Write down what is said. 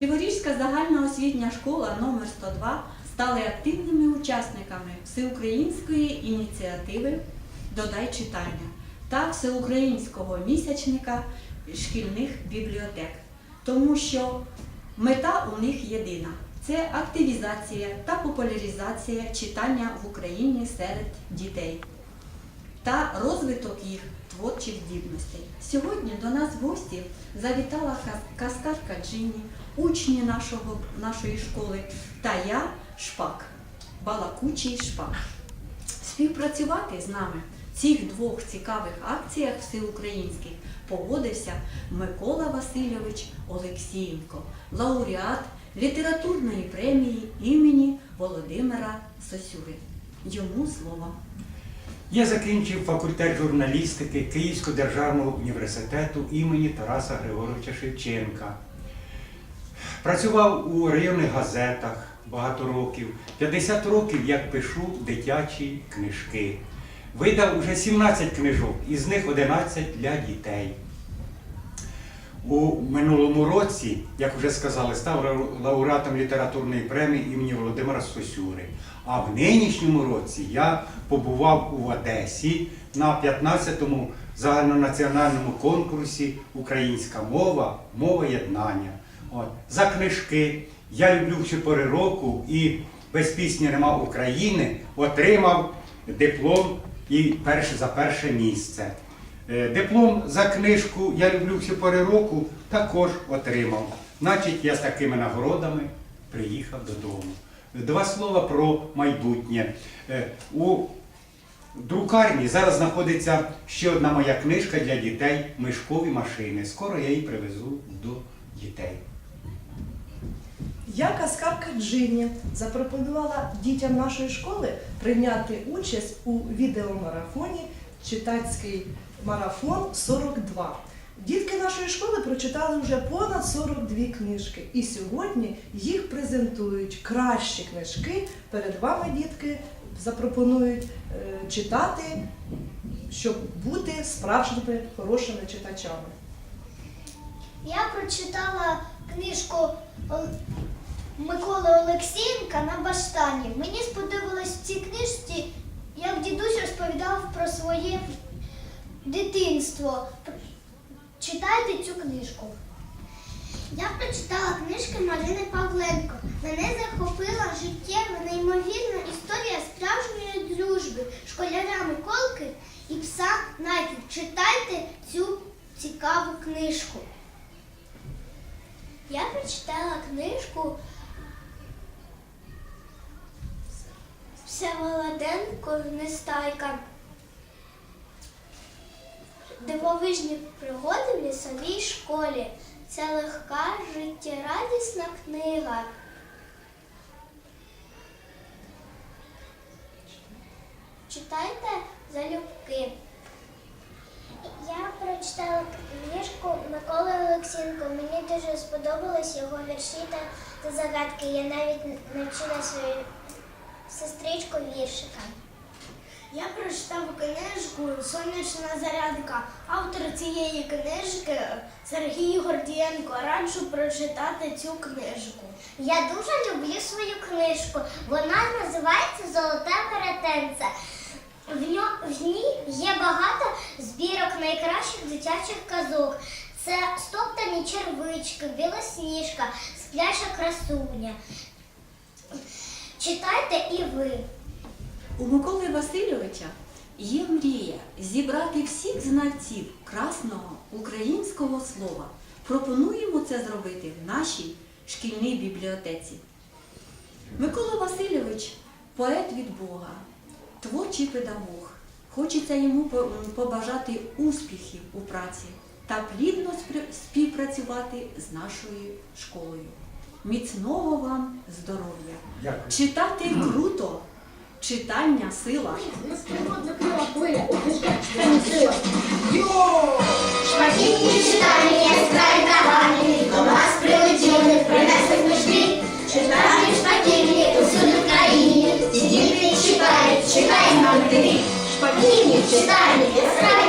Криворізька загальноосвітня школа номер 102 стали активними учасниками всеукраїнської ініціативи Додай читання та всеукраїнського місячника шкільних бібліотек, тому що мета у них єдина це активізація та популяризація читання в Україні серед дітей та розвиток їх творчих здібностей. Сьогодні до нас в гості завітала кас- каскарка Джині, учні нашого, нашої школи та я, Шпак, балакучий Шпак. Співпрацювати з нами в цих двох цікавих акціях всеукраїнських погодився Микола Васильович Олексієнко, лауреат літературної премії імені Володимира Сосюри. Йому слово. Я закінчив факультет журналістики Київського державного університету імені Тараса Григоровича Шевченка. Працював у районних газетах багато років. 50 років як пишу дитячі книжки. Видав уже 17 книжок, із них 11 для дітей. У минулому році, як вже сказали, став лауреатом літературної премії імені Володимира Сосюри. А в нинішньому році я побував у Одесі на 15-му загальнонаціональному конкурсі Українська мова, мова єднання. От. За книжки Я люблю всі пори року і без пісні нема України отримав диплом і перше за перше місце. Е, Диплом за книжку Я люблю всі пори року також отримав. Значить, я з такими нагородами приїхав додому. Два слова про майбутнє. Е, У друкарні зараз знаходиться ще одна моя книжка для дітей Мишкові машини. Скоро я її привезу до дітей. Я каскарка Джині запропонувала дітям нашої школи прийняти участь у відеомарафоні Читацький марафон 42. Дітки нашої школи прочитали вже понад 42 книжки, і сьогодні їх презентують кращі книжки. Перед вами дітки запропонують е, читати, щоб бути справжніми хорошими читачами. Я прочитала книжку Миколи Олексієнка на баштані. Мені сподобалось дитинство. Читайте цю книжку. Я прочитала книжки Марини Павленко. Мене захопила життєва неймовірна історія справжньої дружби школяра Миколки і пса Найки. Читайте цю цікаву книжку. Я прочитала книжку Всеволоденко Нестайка. Дивовижні пригоди в лісовій школі. Це легка, життєрадісна книга. Читайте залюбки. Я прочитала книжку Миколи Олексінко. Мені дуже сподобались його вірші та, загадки. Я навіть навчила свою сестричку віршикам. Я прочитав книжку Сонячна зарядка. Автор цієї книжки Сергій Гордієнко. Раджу прочитати цю книжку. Я дуже люблю свою книжку. Вона називається Золоте ньо- в ній є багато збірок найкращих дитячих казок. Це стоптані червички, білосніжка, спляча красуня. Читайте і ви. У Миколи Васильовича є мрія зібрати всіх знавців красного українського слова. Пропонуємо це зробити в нашій шкільній бібліотеці. Микола Васильович поет від Бога, творчий педагог. Хочеться йому побажати успіхів у праці та плідно співпрацювати з нашою школою. Міцного вам здоров'я! Читати круто, читання сила. Шпаківні читання край давані, до нас прилетіли, принесли книжки. Читальні шпаківні усюди в країні, ці діти читають, нам тобі. Шпаківні читання яскраві